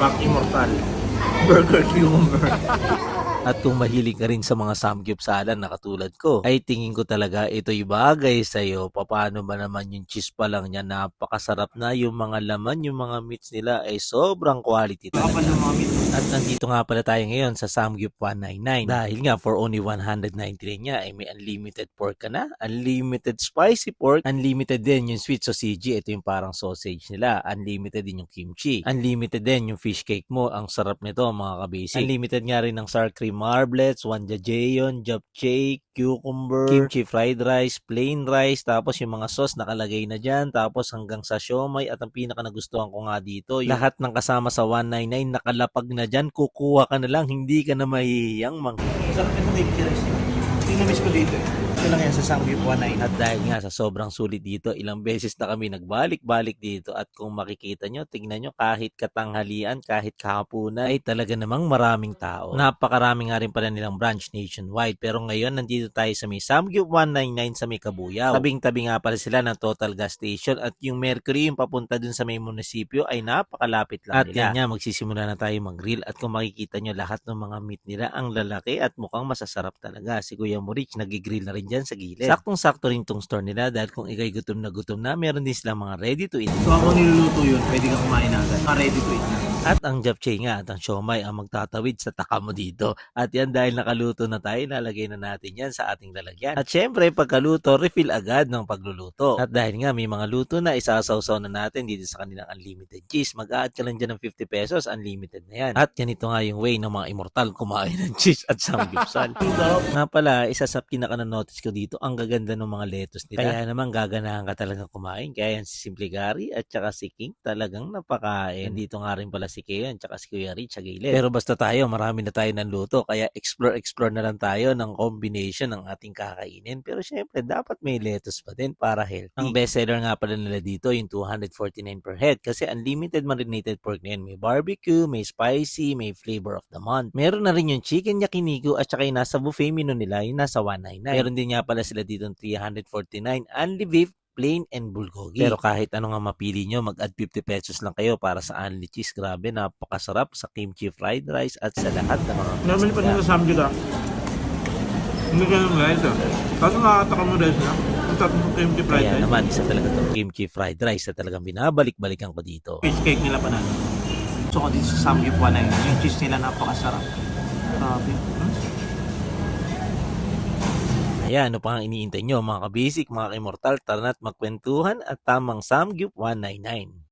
Mac Immortal. Burger Cucumber. At kung mahilig ka rin sa mga samgyupsalan na katulad ko, ay tingin ko talaga ito'y bagay sa'yo. Paano ba naman yung cheese pa lang niya, napakasarap na yung mga laman, yung mga meats nila ay sobrang quality talaga. At nandito nga pala tayo ngayon sa Samgyup 199. Dahil nga for only 199 niya ay may unlimited pork ka na, unlimited spicy pork, unlimited din yung sweet sausage, ito yung parang sausage nila, unlimited din yung kimchi, unlimited din yung fish cake mo, ang sarap nito mga kabisi. Unlimited nga rin ng sour cream marblets, wanjajeon, japchae, cucumber, kimchi fried rice, plain rice, tapos yung mga sauce nakalagay na dyan, tapos hanggang sa siomay at ang pinaka nagustuhan ko nga dito, yung lahat ng kasama sa 199 nakalapag na dyan, kukuha ka na lang, hindi ka na mahihiyang mang Sarap yung na-miss ko dito eh. Ito lang yan sa Samgyup 199. At dahil nga sa sobrang sulit dito, ilang beses na kami nagbalik-balik dito at kung makikita nyo, tingnan nyo kahit katanghalian, kahit kahapunan, ay talaga namang maraming tao. Napakarami nga rin pala nilang branch nationwide. Pero ngayon, nandito tayo sa may Samgyup 199 sa may Kabuyaw. Tabing-tabi nga pala sila ng Total Gas Station at yung Mercury, yung papunta dun sa may munisipyo, ay napakalapit lang At nila. At nga, magsisimula na tayo mag-grill at kung makikita nyo lahat ng mga meat nila, ang lalaki at mukhang masasarap talaga. Si Kuya Morich, nagigrill na rin dyan sa gilid. Saktong-sakto rin tong store nila dahil kung ikay gutom na gutom na, meron din silang mga ready to eat. So ako niluluto yun, pwede kang kumain agad. Ah, ready to eat na. At ang japchae nga at ang siomay ang magtatawid sa taka mo dito. At yan dahil nakaluto na tayo, nalagay na natin yan sa ating lalagyan. At syempre, pagkaluto, refill agad ng pagluluto. At dahil nga may mga luto na, isasawsaw na natin dito sa kanilang unlimited cheese. Mag-add ka lang dyan ng 50 pesos, unlimited na yan. At ganito nga yung way ng mga immortal kumain ng cheese at samgyupsal. Nga pala, isa sa pinaka notice ko dito, ang gaganda ng mga lettuce nila. Kaya naman gaganahan ka talaga kumain. Kaya yan si Simple Gary at saka si King talagang napakain. Dito nga rin pala si Keo at saka si Kuya Rich sa gilid. Pero basta tayo, marami na tayo ng luto. Kaya explore-explore na lang tayo ng combination ng ating kakainin. Pero syempre, dapat may lettuce pa din para healthy. Ang bestseller nga pala nila dito, yung 249 per head. Kasi unlimited marinated pork na yan. May barbecue, may spicy, may flavor of the month. Meron na rin yung chicken yakiniku at saka yung nasa buffet menu nila, yung nasa 199. Meron din nga pala sila dito ng 349 unli beef plain and bulgogi. Pero kahit ano nga mapili nyo, mag-add 50 pesos lang kayo para sa unli cheese. Grabe, napakasarap sa kimchi fried rice at sa lahat ng mga Normally pa nila sa Samgyup ah. Hindi ganun guys ah. Kaso nakakataka mo guys na. Ang tatlong kimchi fried Kaya rice. naman, isa talaga itong kimchi fried rice na talagang binabalik-balikan ko dito. Fish cake nila pa na. So dito sa Samgyup 199. Yung cheese nila napakasarap. Grabe. Ayan, ano pa ang iniintay nyo mga kabisik, mga immortal, tara na't magkwentuhan at tamang Samgyup 199.